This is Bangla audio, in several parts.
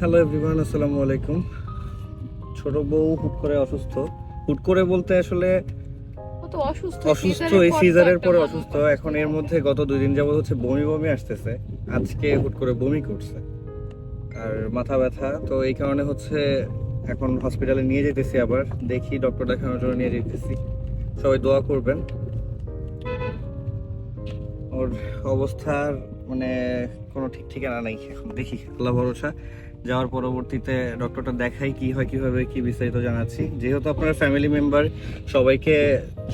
হ্যালো এভরিওয়ান আসসালামু আলাইকুম। ছোট বউ হুট করে অসুস্থ। হুট করে বলতে আসলে অসুস্থ এই সিজারের পরে অসুস্থ। এখন এর মধ্যে গত দুই দিন যাবত হচ্ছে বমি বমি আসতেছে। আজকে হুট করে বমি করছে। আর মাথা ব্যথা তো এই কারণে হচ্ছে এখন হসপিটালে নিয়ে যেতেছি আবার। দেখি ডক্টর দেখানোর জন্য নিয়ে যেতেছি। সবাই দোয়া করবেন। ওর অবস্থার মানে কোনো ঠিক ঠিকানা নেই। এখন দেখি আল্লাহ ভরসা। যাওয়ার পরবর্তীতে ডক্টরটা দেখাই কি হয় কীভাবে কি বিস্তারিত জানাচ্ছি। যেহেতু আপনার ফ্যামিলি মেম্বার সবাইকে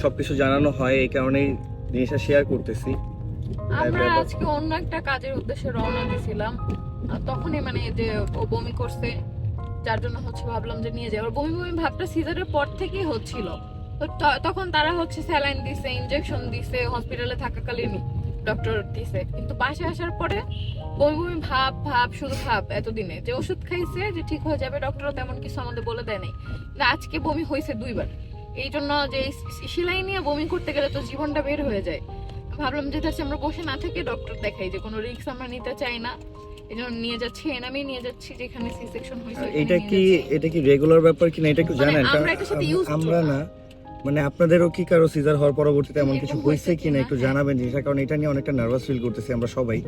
সবকিছু জানানো হয় এই কারণেই জিনিসটা শেয়ার করতেছি। আমরা আজকে অন্য একটা কাজের উদ্দেশ্যে রওনা দিয়েছিলাম। আর তখনই মানে যে ও বমি করছে যার জন্য হচ্ছে ভাবলাম যে নিয়ে যাই। ওর বমি বমি ভাবটা সিজারের পর থেকেই হচ্ছিল। তখন তারা হচ্ছে স্যালাইন দিছে ইনজেকশন দিছে হসপিটালে থাকাকালীনই ডক্টর দিছে। কিন্তু বাসায় আসার পরে বমি বমি ভাব ভাব শুধু ভাব এতদিনে। যে ওষুধ খাইছে যে ঠিক হয়ে যাবে ডক্টরও তেমন কিছু আমাদের বলে দেয় নাই। আজকে বমি হয়েছে দুইবার। এই জন্য যে সেলাই নিয়ে বমি করতে গেলে তো জীবনটা বের হয়ে যায়। ভাবলাম যে তার আমরা বসে না থেকে ডক্টর দেখাই যে কোনো রিস্ক আমরা নিতে চাই না। এই জন্য নিয়ে যাচ্ছি এনামি নিয়ে যাচ্ছি যেখানে সি সেকশন হয়েছে এটা কি এটা কি রেগুলার ব্যাপার কিনা এটা একটু মানে জানেন আমরা কারণ সাথে to আমরা না। মানে আপনাদেরও কি কারও সিজার হওয়ার পরবর্তীতে এমন কিছু হয়েছে কিনা? একটু। জানাবেন জিনিসটা কারণ এটা নিয়ে অনেকটা নার্ভাস ফিল করতেছি আমরা সবাই।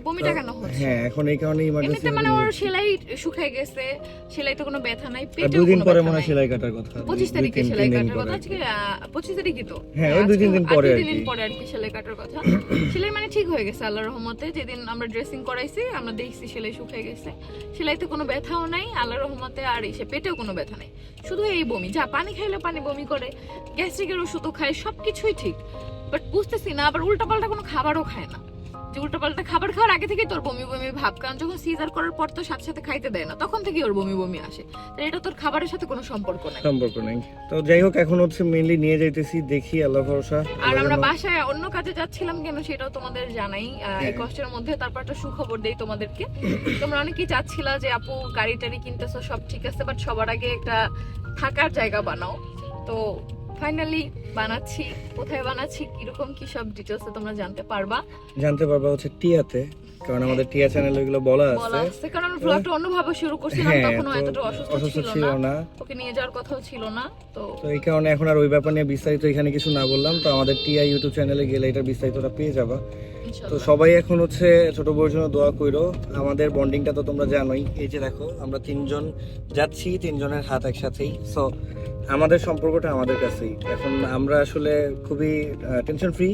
বমিটা কেন হচ্ছে? হ্যাঁ এখন এই কারণে ইমার্জেন্সি মানে ওর সেলাই শুকায় গেছে সেলাইতে কোনো ব্যথা নাই পেটেও দুই দিন পরে মনে সেলাই কাটার কথা পঁচিশ দুই- তারিখে সেলাই কাটার কথা আজকে পঁচিশ তারিখই তো? হ্যাঁ, ওই দুই তিন দিন দুই। পরে আর কি সেলাই কাটার কথা। সেলাই মানে ঠিক হয়ে গেছে আল্লাহর রহমতে। যেদিন আমরা ড্রেসিং করাইছি আমরা দেখছি সেলাই শুকিয়ে গেছে। সেলাইতে কোনো ব্যথাও নাই আল্লাহর রহমতে আর এসে পেটেও কোনো ব্যথা নাই। শুধু এই বমি যা পানি খাইলে পানি বমি করে গ্যাস্ট্রিকের ওষুধও খায় সবকিছুই ঠিক। বাট বুঝতেছি না আবার উল্টাপাল্টা কোনো খাবারও খায় না। যে উল্টাপাল্টা খাবার খাওয়ার আগে থেকেই তোর বমি বমি ভাব কারণ যখন সিজার করার পর তো সাথে সাথে খাইতে দেয় না তখন থেকেই ওর বমি বমি আসে। তো এটা তোর খাবারের সাথে কোনো সম্পর্ক নাই। সম্পর্ক নেই। তো যাই হোক এখন হচ্ছে মেইনলি নিয়ে যাইতেছি দেখি আল্লাহ ভরসা। আর আমরা বাসায় অন্য কাজে যাচ্ছিলাম কেন সেটাও তোমাদের জানাই। এই হ্যাঁ। কষ্টের মধ্যে তারপর একটা সুখবর দেই তোমাদেরকে। তোমরা অনেকেই চাচ্ছিলা যে আপু গাড়ি টাড়ি কিনতেছো সব ঠিক আছে বাট সবার আগে একটা থাকার জায়গা বানাও। তো ফাইনালি বানাচ্ছি। কোথায় বানাচ্ছি কীরকম কি সব ডিটেলস তোমরা জানতে পারবা? জানতে পারবা হচ্ছে টিয়াতে কারণ আমাদের টিয়া চ্যানেলে এগুলো বলা আছে। বলা আছে কারণ আমরা ব্লগটা অন্যভাবে শুরু করছিলাম হ্যাঁ তখন এতটা অসুস্থ ছিল না। ওকে নিয়ে যাওয়ার কথাও ছিল না তো তো এই কারণে এখন আর ওই ব্যাপার নিয়ে বিস্তারিত এখানে কিছু না বললাম। তো আমাদের টিয়া ইউটিউব চ্যানেলে গেলে এটা বিস্তারিতটা পেয়ে যাবা। তো সবাই এখন হচ্ছে ছোট বউর জন্য দোয়া কইরো। আমাদের বন্ডিংটা তো তোমরা জানোই। এই যে দেখো আমরা তিনজন যাচ্ছি তিনজনের হাত একসাথেই। সো আমাদের সম্পর্কটা আমাদের কাছেই। এখন আমরা আসলে খুবই টেনশন ফ্রি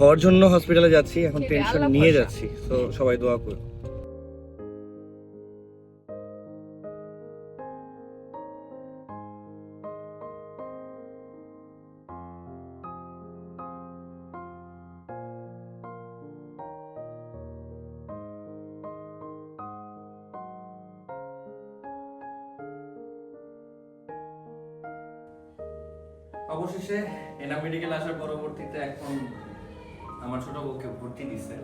হওয়ার জন্য হসপিটালে যাচ্ছি এখন টেনশন নিয়ে যাচ্ছি। তো সবাই দোয়া করো। পরবর্তীতে এখন আমার ছোট বউকে ভর্তি দিছে।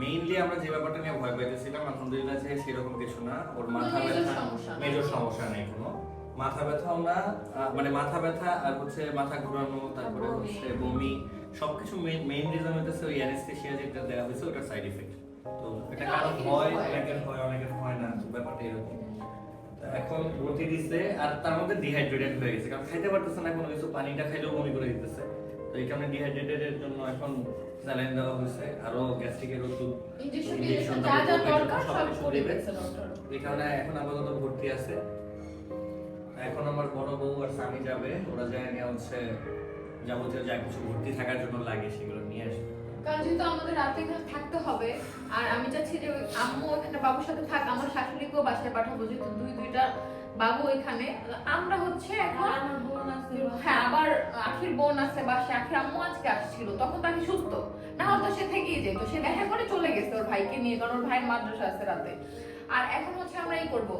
মেইনলি আমরা যে ব্যাপারটা নিয়ে ভয় পাইতেছিলাম আলহামদুলিল্লাহ যে সেরকম কিছু না। ওর মাথা ব্যথা মেজর সমস্যা নেই। কোনো। মাথা না আহ, মানে মাথা ব্যথা আর হচ্ছে মাথা ঘোরানো তারপরে। হচ্ছে বমি সবকিছু মেইন রিজন হইতেছে ওই অ্যানেস্থেসিয়া যেটা দেওয়া হয়েছে ওটার সাইড ইফেক্ট তো এটা কারও হয়। অনেকের হয় অনেকের হয় না ব্যাপারটা এরকম। এখন ভর্তি দিচ্ছে আর তার মধ্যে ডিহাইড্রেটেড হয়ে গেছে। কারণ খাইতে পারতেছে না কোনো কিছু পানিটা খাইলেও বমি করে দিতেছে। এই কারণে ডিহাইড্রেটেড এর জন্য এখন স্যালাইন দেওয়া হয়েছে আরও গ্যাস্ট্রিকের ওষুধ ইনজেকশন যা যা দরকার সব করে দিয়েছে ডক্টর এই কারণে এখন আপাতত ভর্তি আছে। এখন আমার বড় বউ আর স্বামী যাবে ওরা যায় নিয়ে হচ্ছে যাবতীয় যা কিছু ভর্তি থাকার জন্য লাগে সেগুলো নিয়ে আসবে। কারণ যেহেতু আমাদের রাতে এখানে থাকতে হবে আর আমি চাচ্ছি যে আম্মু এখানে বাবুর সাথে থাক আমার শাশুড়িকেও বাসায় পাঠাবো যেহেতু দুই দুইটা বাবু ওইখানে আমরা হচ্ছে এখন হ্যাঁ আবার আখির বোন আছে বা সে আখির আম্মু আজকে আসছিল তখন তাকে সুস্থ। না হয়তো সে থেকেই যেত। সে দেখা করে চলে গেছে ওর ভাইকে নিয়ে কারণ ওর ভাইয়ের মাদ্রাসা আছে রাতে। আর এখন হচ্ছে আমরা এই করব।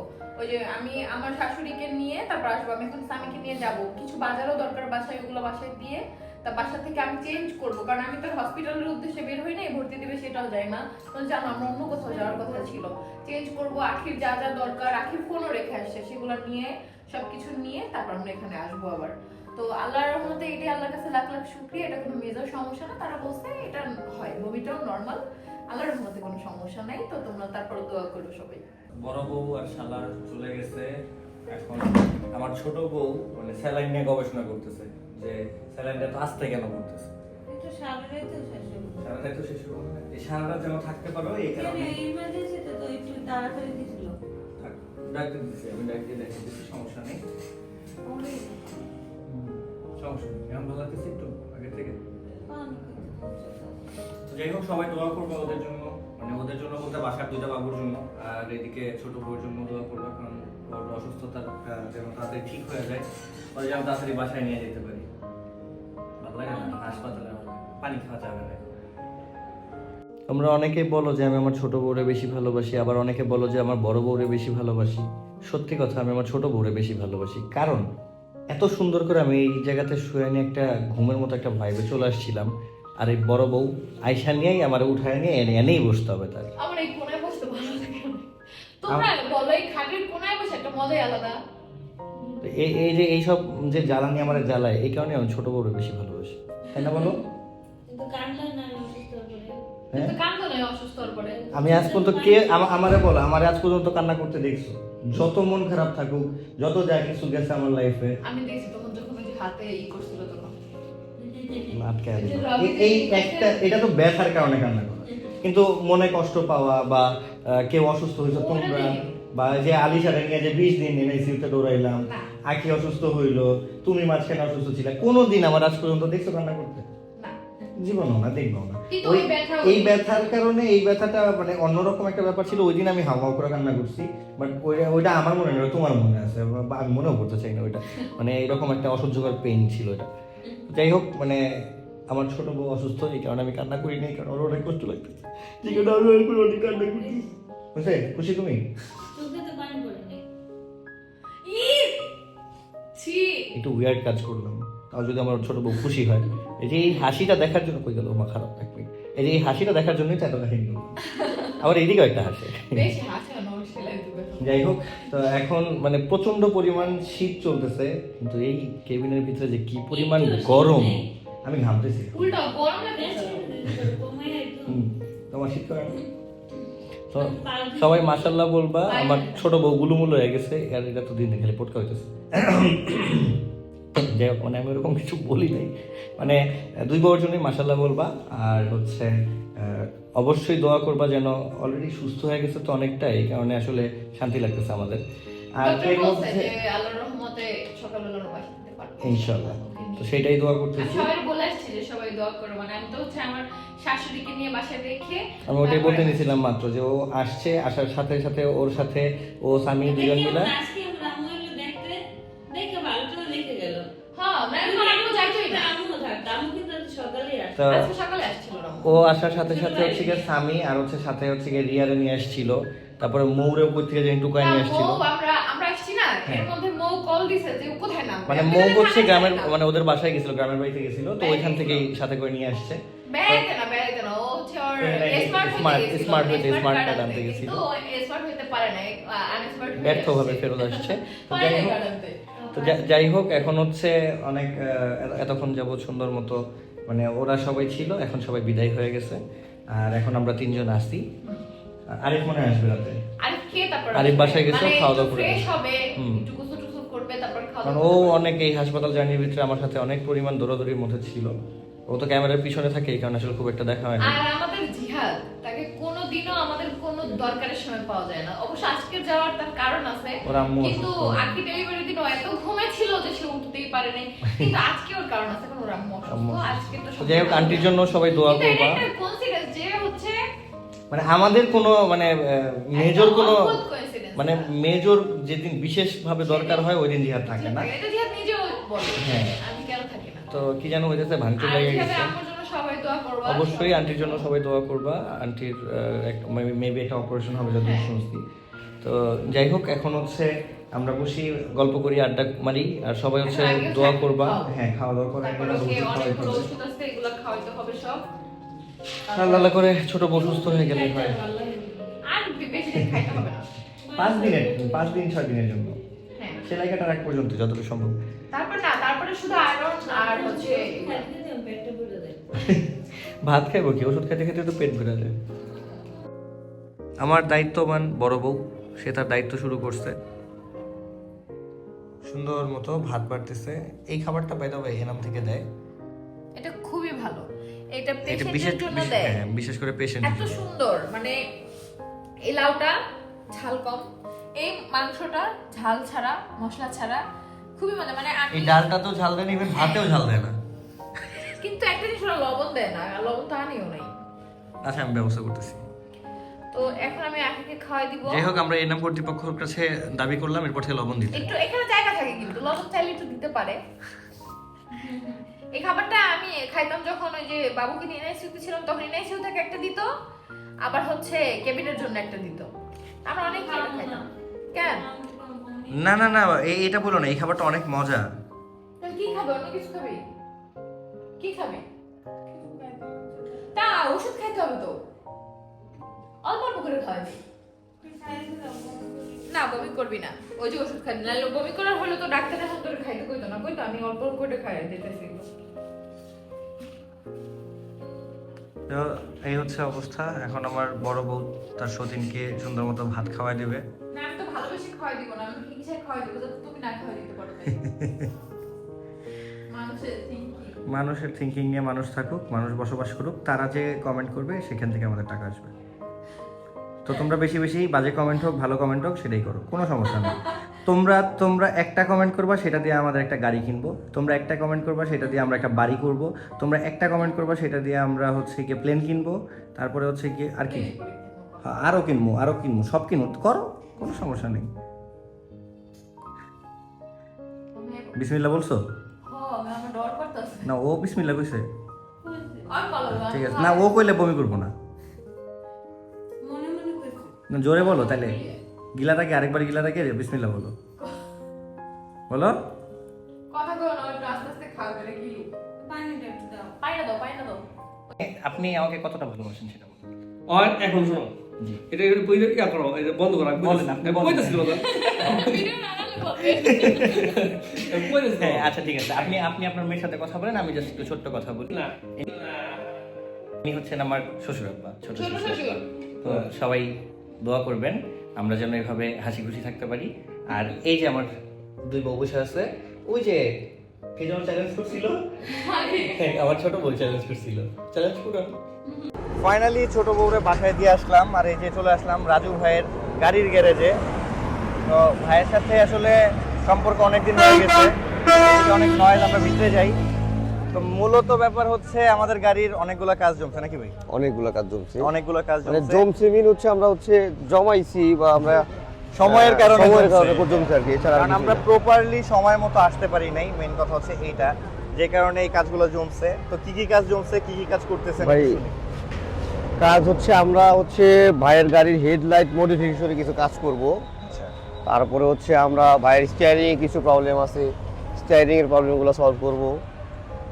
ওই যে আমি আমার শাশুড়িকে নিয়ে তারপর আসব। আমি এখন স্বামীকে নিয়ে যাব। কিছু বাজারও দরকার বাসায় ওগুলো বাসায় দিয়ে তা বাসা থেকে আমি চেঞ্জ করব। কারণ আমি তো হসপিটালের উদ্দেশ্যে বের হই নাই, ভর্তি দিবে সেটাও যাই না। তো জানো, আমরা অন্য কোথাও যাওয়ার কথা ছিল। চেঞ্জ করব, আখির যা যা দরকার, আখির ফোনও রেখে আসছে, সেগুলো নিয়ে, সবকিছু নিয়ে তারপর আমরা এখানে আসব আবার। তো আল্লাহর রহমতে এটাই আল্লাহর কাছে লাখ লাখ শুক্রিয়া, এটা কোনো মেজর সমস্যা না। তারা বলছে, এটা হয়, বমিটাও নর্মাল আল্লাহর রহমতে কোনো সমস্যা নাই। তো তোমরা তারপর দোয়া করো সবাই। বড় বউ আর শালার চলে গেছে। এখন আমার ছোট বউ মানে স্যালাইন নিয়ে গবেষণা করতেছে যে স্যালাইনটা তো আস্তে কেন করতেছে? একটু তো শেষ হবে। সারাটাই তো শেষ হলো না এই সারাটা যেন থাকতে পারো এই কারণে ডাক্তার আমি ডাক্তার দেখে দিচ্ছি সমস্যা নেই। সমস্যা নেই এখন ভালো লাগতেছে একটু আগে থেকে। যাই হোক সবাই দোয়া করবে ওদের জন্য। মানে ওদের জন্য বলতে বাসার দুইটা বাবুর জন্য আর এদিকে ছোট বউর জন্য দোয়া করবে কারণ ওর অসুস্থতাটা যেন তাড়াতাড়ি ঠিক হয়ে যায় ওরা যেন তাড়াতাড়ি বাসায় নিয়ে যেতে পারি। ভালো লাগে না? হাসপাতালে পানি খাওয়া যাবে না। তোমরা অনেকে বলো যে আমি আমার ছোট বউরে বেশি ভালোবাসি আবার অনেকে বলো যে আমার বড় বউরে বেশি ভালোবাসি। সত্যি কথা আমি আমার ছোট বউরে বেশি ভালোবাসি। কারণ? এত সুন্দর করে আমি এই জায়গাতে শুয়ে নিয়ে একটা ঘুমের মতো একটা ভাইবে চলে আসছিলাম। আর এই বড় বউ আয়সা নিয়েই আমার উঠায় নিয়ে এনে এনেই বসতে হবে তার আমার এই কোনায় বসতে ভালো লাগে তোমরা বলো এই খাটের কোনায় বসে একটা মজাই আলাদা। তো এই এই যে এইসব যে জ্বালানি আমার জ্বালায় এই কারণে আমি ছোট বউরে বেশি ভালোবাসি। তাই না বলো। হ্যাঁ? আমি আজ পর্যন্ত কে আমা- আমারে বলো আমার আজ পর্যন্ত কান্না করতে দেখছ? যত মন খারাপ থাকুক যত যা কিছু গেছে আমার লাইফে আমি দেখছি তখন যখন ওই হাতে ই করছিল তখন। এই- একটা এটা তো ব্যথার কারণে কান্না করা। কিন্তু মনে কষ্ট পাওয়া বা কেউ অসুস্থ হয়েছে তোমরা বা যে আলিশারে নিয়ে যে বিশ দিন এনআইসিউতে দৌড়াইলাম। আখি অসুস্থ হইল তুমি মাঝখানে অসুস্থ ছিলে। কোনোদিন আমার আজ পর্যন্ত দেখছ কান্না করতে? জীবনও না দেখব না। এই ব্যথার কারণে এই ব্যথাটা মানে অন্যরকম একটা ব্যাপার ছিল ওই দিন আমি হাওয়া করে কান্না করছি। বাট ওইটা ওইটা আমার মনে নেই তোমার মনে আছে আমি মনেও করতে চাই না ওইটা। মানে এরকম একটা অসহ্যকর পেইন ছিল এটা। যাই হোক মানে আমার ছোট বউ অসুস্থ এই কারণে আমি কান্না করি নাই কারণ ওর অনেক কষ্ট লাগতেছে। যে কারণে আমি অনেক কান্না করছি। বুঝলে? খুশি তুমি? একটু উইয়ার্ড কাজ করলাম। তাও যদি আমার ছোট বউ খুশি হয়। এই যে এই হাসিটা দেখার জন্য কই গেল? মা খারাপ। থাকবে এই যে এই হাসিটা দেখার জন্যই তো এত কাহিনী। আবার এইদিকেও একটা হাসে। যাই হোক তো এখন মানে প্রচণ্ড পরিমাণ শীত চলতেছে কিন্তু এই কেবিনের ভিতরে যে কি পরিমাণ গরম আমি ঘামতেছি। তোমার শীত করে তো সবাই মাসাল্লাহ বলবা আমার ছোট বউ গুলুমুলো হয়ে গেছে আর এটা তো দিন দিন খালি পটকা হইতেছে। যাই হোক মানে আমি ওরকম কিছু বলি নাই। মানে দুই বউর জন্যই মাসাল্লাহ বলবা আর হচ্ছে অবশ্যই দোয়া করবা যেন অলরেডি সুস্থ হয়ে গেছে তো অনেকটা এই কারণে আসলে শান্তি লাগতেছে আমাদের। আর এর মধ্যে আল্লাহর রহমতে সকালবেলা ইনশাল্লাহ তো সেটাই দোয়া করতেছি। সবাই বলে আসছি যে সবাই দোয়া করো। মানে আমি তো হচ্ছে আমার শাশুড়িকে নিয়ে বাসায় রেখে আমি ওটাই বলতে নিয়েছিলাম মাত্র যে ও আসছে আসার সাথে সাথে ওর সাথে ও স্বামী দুজন দেখে মিলে তো না ও আসার সাথে সাথে হচ্ছে গিয়ে স্বামী আর হচ্ছে সাথে হচ্ছে গিয়ে রিয়ারে নিয়ে আসছিল। তারপরে মৌরে উপর থেকে যে টুকায় নিয়ে আসছিল। হ্যাঁ। মানে মৌ হচ্ছে গ্রামের মানে ওদের বাসায় গেছিল গ্রামের বাড়িতে গেছিল তো ওইখান থেকেই সাথে করে নিয়ে আসছে। স্মার্ট card আনতে আনতে গেছিল। ব্যর্থভাবে ফেরত আসছে। তো যাই হোক তো যাই হোক এখন হচ্ছে অনেক এতক্ষণ যাব সুন্দর মতো মানে ওরা সবাই ছিল এখন সবাই বিদায় হয়ে গেছে। আর এখন আমরা তিনজন আসি আরেক মনে হয় আসবে রাতে। আরেক খেয়ে তারপর আরিফ বাসায় গেছে, মানে খাওয়া দাওয়া করে ফ্রেশ হবে হুম। একটু গোসল টোসল করবে তারপর খাওয়া কারণ দাওয়া ও। অনেক এই হাসপাতাল জার্নির ভিতরে আমার সাথে অনেক পরিমাণ দৌড়াদৌড়ির মধ্যে ছিল। ও তো ক্যামেরার পিছনে থাকে এই কারণে আসলে খুব একটা দেখা হয় না। আর আমাদের জিহাদ তাকে কোনোদিনও আমাদের কোনো দরকারের সময় পাওয়া যায় না। অবশ্য আজকে যাওয়ার তার কারণ আছে কিন্তু। আজকে ডেলিভারি দিন এত ঘুমেছিল যে সে উঠতেই পারেনি। কিন্তু আজকে ওর কারণ আছে কারণ ওর আম্মু অসুস্থ। আজকে তো যাই হোক আন্টির জন্য সবাই দোয়া করবা। একটা যে হচ্ছে মানে আমাদের কোনো মানে মেজর কোনো মানে মেজর যেদিন বিশেষ ভাবে দরকার হয় ওই দিন জিহাদ থাকে না। এটা জিহাদ নিজেও বলে হ্যাঁ। আমি কেন থাকি না। তো কি যেন হইতেছে ভাঙচুর লেগে গেছে। সবাই দোয়া করবা অবশ্যই আন্টির জন্য সবাই দোয়া করবা। আন্টির মেবি একটা অপারেশন হবে যদি হ্যাঁ। শুনছি। তো যাই হোক এখন হচ্ছে আমরা বসি গল্প করি আড্ডা মারি আর সবাই হচ্ছে দোয়া করবা। হ্যাঁ খাওয়া দাওয়া করে আল্লাহ করে ছোট বউ সুস্থ হয়ে গেলে হয় না। পাঁচ দিনের পাঁচ দিন ছয় দিনের জন্য। হ্যাঁ। সেলাই কাটার এক পর্যন্ত যতটুকু সম্ভব। তারপর না তারপরে শুধু আয়রন আর হচ্ছে ভাত খাইবো কি? ওষুধ খেতে খেতে তো পেট ভরে যায়। আমার দায়িত্ববান বড় বউ সে তার দায়িত্ব শুরু করছে। সুন্দর মতো ভাত বাড়তেছে। এই খাবারটা বাইদা ভাই এনাম থেকে দেয়। এটা খুবই ভালো। এটা পেশেন্টের জন্য বিশেষ- দেয়। হ্যাঁ, বিশেষ করে পেশেন্ট এত সুন্দর মানে এই লাউটা ঝাল কম। এই মাংসটা ঝাল ছাড়া মশলা ছাড়া খুবই মজা। মানে এই ডালটা তো ঝাল দেয় না ইভেন ভাতেও ঝাল দেয় না। কিন্তু একটা জিনিস ওরা লবণ দেয় না আর লবণ তো আনিও নাই আচ্ছা আমি ব্যবস্থা করতেছি তো এখন আমি আখিকে খাওয়াই দিব যাই হোক আমরা এনাম কর্তৃপক্ষের কাছে দাবি করলাম এরপর থেকে লবণ দিতে একটু এখানে জায়গা থাকে কিন্তু লবণ চাইলে একটু দিতে পারে এই খাবারটা আমি খাইতাম যখন ওই যে বাবুকে নিয়ে এনআইসিউতে ছিলাম তখন এনআইসিউ থেকে একটা দিত আবার হচ্ছে কেবিনের জন্য একটা দিত আমরা অনেক খাবার খাইতাম কেন না না না এই এটা বলো না এই খাবারটা অনেক মজা তাহলে কি খাবে অন্য কিছু খাবে কি খাবে? তা ওষুধ খাইতে হবে তো। অল্প অল্প করে খাওয়াবি। না বমি করবি না। ওই যে ওষুধ খাই নাহলে বমি করার হলে তো ডাক্তার এখন তোর খাইতে কইতো না। কইতো আমি অল্প অল্প করে খাই দিতেছি। তো এই হচ্ছে অবস্থা। এখন আমার বড় বউ তার সতীনকে সুন্দর মতো ভাত খাওয়াই দেবে। না আমি তো ভালোবেসে খাওয়াই দিব না। আমি হিংসে খাওয়াই দিব যাতে তুমি না খাওয়াই দিতে পারো। মানুষের থিঙ্কিং নিয়ে মানুষ থাকুক মানুষ বসবাস করুক তারা যে কমেন্ট করবে সেখান থেকে আমাদের টাকা আসবে। তো তোমরা বেশি বেশি বাজে কমেন্ট হোক ভালো কমেন্ট হোক সেটাই করো কোনো সমস্যা নেই। তোমরা তোমরা একটা কমেন্ট করবা সেটা দিয়ে আমাদের একটা গাড়ি কিনবো। তোমরা একটা কমেন্ট করবা সেটা দিয়ে আমরা একটা বাড়ি করব। তোমরা একটা কমেন্ট করবা সেটা দিয়ে আমরা হচ্ছে গিয়ে প্লেন কিনবো। তারপরে হচ্ছে গিয়ে আর কি? আরও কিনবো আরও কিনবো সব কিনবো করো কোনো সমস্যা নেই। বিসমিল্লা বলছো? না ও বিসমিল্লা কইছে। ঠিক আছে। না ও কইলে বমি করব না। মনে মনে জোরে বলো তাহলে গিলাটাকে আরেকবার গিলাটাকে বিসমিল্লা বলো। বলো। আপনি আমাকে কতটা ভালোবাসেন সেটা বলুন। আর এখন শোনো। এটা এটা বন্ধ করো। আমি বলেন, আপনি বলেন। হ্যাঁ আচ্ছা ঠিক আছে। আপনি আপনি আপনার মেয়ের সাথে কথা বলেন আমি জাস্ট একটু ছোট্ট কথা বলি। না। উনি হচ্ছেন আমার শ্বশুর আব্বা ছোট শ্বশুর। তো সবাই দোয়া করবেন আমরা যেন এভাবে হাসি খুশি থাকতে পারি। আর এই যে আমার দুই বউ বসে আছে ওই যে কে যেন চ্যালেঞ্জ করছিল? হ্যাঁ, আমার ছোট বউ চ্যালেঞ্জ করছিল। চ্যালেঞ্জ করো ফাইনালি ছোট বউরে বাসায় দিয়ে আসলাম। আর এই যে চলে আসলাম রাজু ভাইয়ের গাড়ির গ্যারেজে। তো ভাইয়ের সাথে আসলে সম্পর্ক অনেকদিন হয়ে গেছে। অনেক নয়েজ আমরা ভিতরে যাই। তো মূলত ব্যাপার হচ্ছে আমাদের গাড়ির অনেকগুলো কাজ জমছে নাকি ভাই? অনেকগুলো কাজ জমছে। অনেকগুলো কাজ মানে জমছে। জমছে মিন হচ্ছে আমরা হচ্ছে জমাইছি বা আমরা সময়ের কারণে সময়ের। কারণে জমছে আর কি এছাড়া কারণ আমরা প্রপারলি সময় মতো আসতে পারি নাই মেইন কথা হচ্ছে এইটা। যে কারণে এই কাজগুলো জমছে। তো কি কি কাজ জমছে কি কি কাজ করতেছেন ভাই, কাজ হচ্ছে আমরা হচ্ছে ভাইয়ের গাড়ির হেডলাইট মডিফিকেশনে কিছু কাজ করব। তারপরে হচ্ছে আমরা ভাইয়ের স্টিয়ারিং এ কিছু প্রবলেম আছে। স্টিয়ারিং এর প্রবলেমগুলো সলভ করব।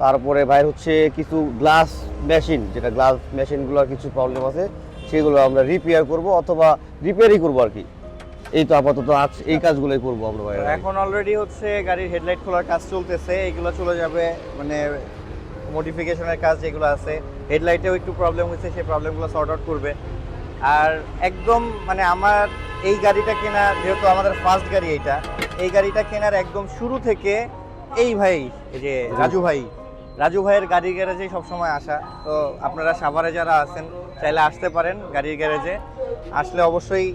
তারপরে ভাইয়ের হচ্ছে কিছু গ্লাস মেশিন যেটা গ্লাস মেশিনগুলোর কিছু প্রবলেম আছে, সেগুলো আমরা রিপেয়ার করব অথবা রিপেয়ারই করব আর কি এই তো আপাতত আজ এই কাজগুলোই করব আমরা ভাইয়ের এখন অলরেডি হচ্ছে গাড়ির হেডলাইট খোলার কাজ চলতেছে, এগুলো চলে যাবে মানে মডিফিকেশনের কাজ যেগুলো আছে হেডলাইটেও একটু প্রবলেম হয়েছে, সেই প্রবলেমগুলো সর্ট আউট করবে। আর একদম মানে আমার এই গাড়িটা কেনা যেহেতু আমাদের ফার্স্ট গাড়ি এইটা এই গাড়িটা কেনার একদম শুরু থেকে এই ভাই এই যে রাজু ভাই রাজু ভাইয়ের গাড়ির গ্যারেজে সবসময় আসা। তো আপনারা সাভারে যারা আছেন চাইলে আসতে পারেন গাড়ির গ্যারেজে আসলে অবশ্যই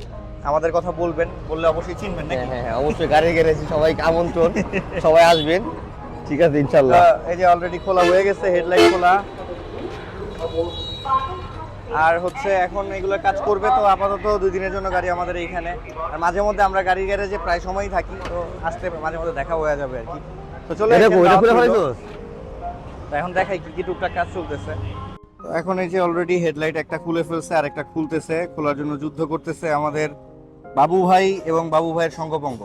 আমাদের কথা বলবেন বললে অবশ্যই চিনবেন হ্যাঁ নাকি? হ্যাঁ হ্যাঁ অবশ্যই গাড়ি গেড়েছি সবাইকে আমন্ত্রণ সবাই আসবেন। ঠিক আছে ইনশাল্লাহ। এই যে অলরেডি খোলা হয়ে গেছে হেডলাইট খোলা। আর হচ্ছে এখন এগুলো কাজ করবে তো আপাতত দুই দিনের জন্য গাড়ি আমাদের এইখানে আর মাঝে মধ্যে আমরা গাড়ি গ্যারেজে প্রায় সময়ই থাকি তো আসতে মাঝে মধ্যে দেখা হয়ে যাবে আর কি। তো চলে এখন দেখাই কি কি টুকটাক কাজ চলতেছে। তো এখন এই যে অলরেডি হেডলাইট একটা খুলে ফেলছে আর একটা খুলতেছে খোলার জন্য যুদ্ধ করতেছে আমাদের বাবু ভাই এবং বাবু ভাইয়ের সঙ্গপঙ্গ।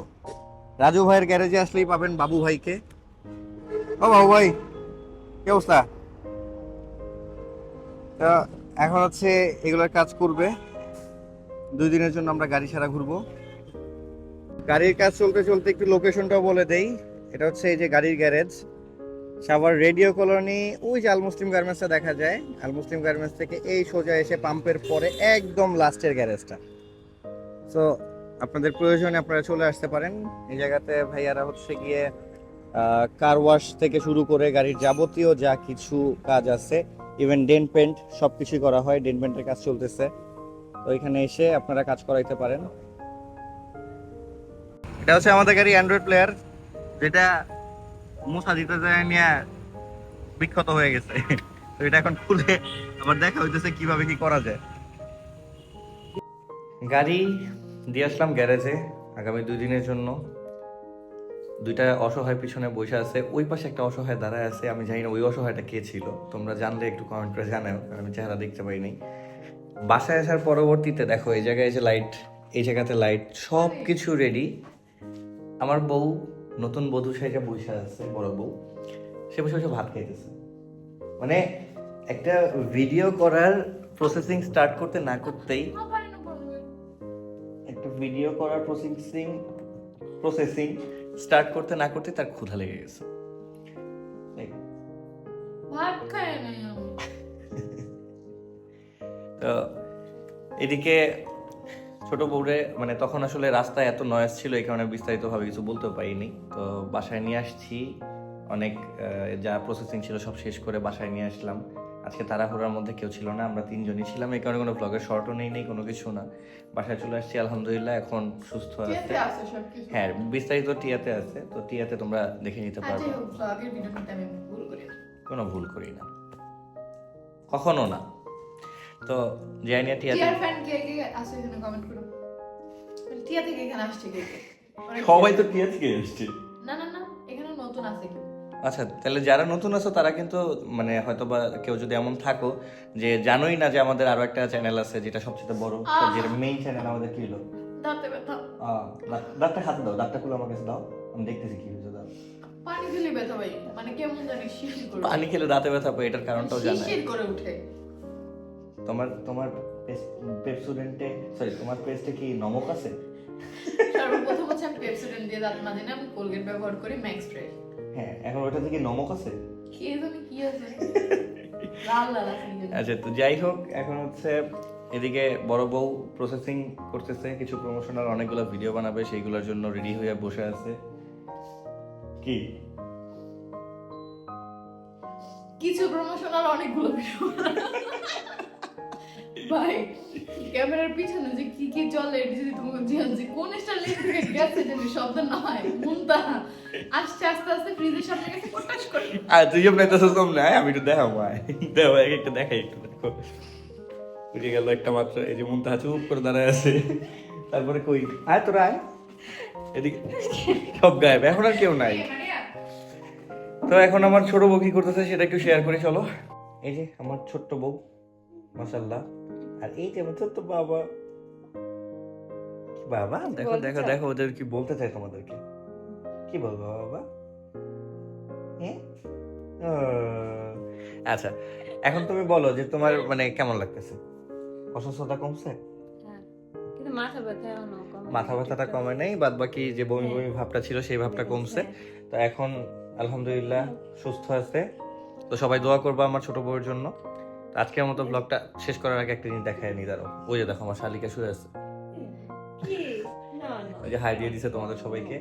রাজু ভাইয়ের গ্যারেজে আসলেই পাবেন বাবু ভাইকে। ও বাবু ভাই কি অবস্থা? এখন হচ্ছে এগুলোর কাজ করবে। দুই দিনের জন্য আমরা গাড়ি ছাড়া ঘুরবো। গাড়ির কাজ চলতে চলতে একটু লোকেশনটাও বলে দেই। এটা হচ্ছে এই যে গাড়ির গ্যারেজ সাভার রেডিও কলোনি, ওই যে আল মুসলিম গার্মেন্টসটা দেখা যায়। আল মুসলিম গার্মেন্টস থেকে এই সোজা এসে পাম্পের পরে একদম লাস্টের গ্যারেজটা তো আপনাদের প্রয়োজনে আপনারা চলে আসতে পারেন। এই জায়গাতে ভাইয়ারা হচ্ছে গিয়ে কার ওয়াশ থেকে শুরু করে গাড়ির যাবতীয় যা কিছু কাজ আছে ইভেন ডেন পেন্ট সব কিছুই করা হয় ডেন পেন্টের কাজ চলতেছে। তো এখানে এসে আপনারা কাজ করাইতে পারেন। এটা হচ্ছে আমাদের গাড়ি অ্যান্ড্রয়েড প্লেয়ার যেটা মুসা দিতে যায় নিয়ে বিক্ষত হয়ে গেছে। তো এটা এখন খুলে আবার দেখা হইতেছে কীভাবে কি করা যায়। গাড়ি দিয়ে আসলাম গ্যারেজে আগামী দুই দিনের জন্য। দুইটা অসহায় পিছনে বসে আছে ওই পাশে একটা অসহায় দাঁড়ায় আছে আমি জানি না ওই অসহায়টা কে ছিল। তোমরা জানলে একটু কমেন্ট করে জানাও কারণ আমি চেহারা দেখতে পাইনি বাসায় আসার পরবর্তীতে দেখো এই জায়গায় যে লাইট এই জায়গাতে লাইট সব কিছু রেডি আমার বউ নতুন বধূ সাইজে বসে আছে বড় বউ। সে বসে বসে ভাত খাইতেছে। মানে একটা ভিডিও করার প্রসেসিং স্টার্ট করতে না করতেই একটা ভিডিও করার প্রসেসিং প্রসেসিং স্টার্ট করতে না করতে তার ক্ষুধা লেগে গেছে। ভাত খায় নাই তো এদিকে ছোট বউরে মানে তখন আসলে রাস্তায় এত নয়েজ ছিল এই কারণে বিস্তারিতভাবে কিছু বলতে পারিনি। তো বাসায় নিয়ে আসছি। অনেক যা প্রসেসিং ছিল সব শেষ করে বাসায় নিয়ে আসলাম। আজকে তাড়াহুড়ার মধ্যে কেউ ছিল না আমরা তিনজনই ছিলাম। এই কারণে কোনো ব্লগের শর্টও নেই নেই কোনো কিছু না। বাসায় চলে আসছি আলহামদুলিল্লাহ এখন সুস্থ আছে। হ্যাঁ বিস্তারিত টিয়াতে আছে তো টিয়াতে তোমরা দেখে নিতে পারবে। করি। না কোনো ভুল করি না। কখনো না। তো জাইনিয়া টিয়াতে টিয়ার ফ্যান কে কে আছে এখানে কমেন্ট করো। টিয়া থেকে এখানে আসছে কে? কে সবাই তো টিয়া থেকে এসছে না না না এখানে নতুন আছে কেউ। আচ্ছা তাহলে যারা নতুন আছো তারা কিন্তু মানে হয়তো বা কেউ যদি এমন থাকো যে জানোই না যে আমাদের আরও একটা চ্যানেল আছে যেটা সবচেয়ে বড়। যেটা মেইন চ্যানেল আমাদের কি হলো? দাঁতে ব্যথা দাঁত- দাঁতটা হাতে দাও দাঁতটা খুলে আমার কাছে দাও। আমি দেখতেছি কি হয়েছে দাও। পানি দিলে ব্যথা পাই মানে কেমন জানি করে পানি খেলে দাঁতে ব্যথা পায় এটার কারণটাও শিশির করে উঠে। তোমার তোমার পেপসুডেন্টে সরি তোমার পেস্টে কি নমক আছে? সর্বপ্রথম হচ্ছে আমি পেপসোডেন্ট দিয়ে দাঁত মাজে না আমি কোলগেট ব্যবহার করি ম্যাক্স ফ্রেশ হ্যাঁ এখন ওটা থেকে নমক আছে? কে জানি কি আছে? লাল লাল আছে আচ্ছা তো যাই হোক এখন হচ্ছে এদিকে বড় বউ প্রসেসিং করতেছে কিছু প্রমোশনাল অনেকগুলো ভিডিও বানাবে সেইগুলোর জন্য রেডি হয়ে বসে আছে। কি? কিছু প্রমোশনাল অনেকগুলো ভিডিও ভাই, ক্যামেরার পিছনে যে কি কি চলে যদি কোন স্টাইল থেকে গেছে শব্দ না হয় মুন্তা আস্তে আস্তে আস্তে ফ্রিজের সামনে গেছে করে। আর, তুই আমি একটু ভাই। দেখো এক একটা দেখাই, একটু দেখো। গেল একটা মাত্র, এই যে মুন্তা চুপ করে দাঁড়ায় আছে। তারপরে কই? আয় তোরা, আয়। এদিকে, সব গায়েব, এখন আর কেউ নাই। তো এখন আমার ছোট বউ কি করতেছে সেটা একটু শেয়ার করে, চলো। এই যে, আমার ছোট্ট বউ মাশাল্লাহ আর এই যে আমার ছোট্ট বাবা। বাবা দেখো দেখো দেখো ওদের কি বলতে চাই তোমাদেরকে। কি বলব বাবা? হ্যাঁ ও, আচ্ছা এখন তুমি বলো যে তোমার মানে কেমন লাগতেছে? অসুস্থতা কমছে? মাথা ব্যথা মাথা ব্যথাটা কমে নেই বাদ বাকি যে বমি বমি ভাবটা ছিল সেই ভাবটা কমছে। তো এখন আলহামদুলিল্লাহ সুস্থ আছে। তো সবাই দোয়া করব আমার ছোট বউয়ের জন্য। আজকের মতো ব্লগটা শেষ করার আগে একটা জিনিস দেখায় নি দাঁড়ো ওই যে দেখো আমার শালিকা শুয়ে আছে। কি? না না। ওই যে হাই দিয়ে দিছে তোমাদের সবাইকে।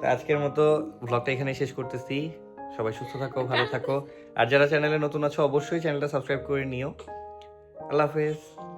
তো আজকের মতো ব্লগটা এখানেই শেষ করতেছি। সবাই সুস্থ থাকো ভালো থাকো। আর যারা চ্যানেলে নতুন আছো অবশ্যই চ্যানেলটা সাবস্ক্রাইব করে নিও। আল্লাহ হাফেজ।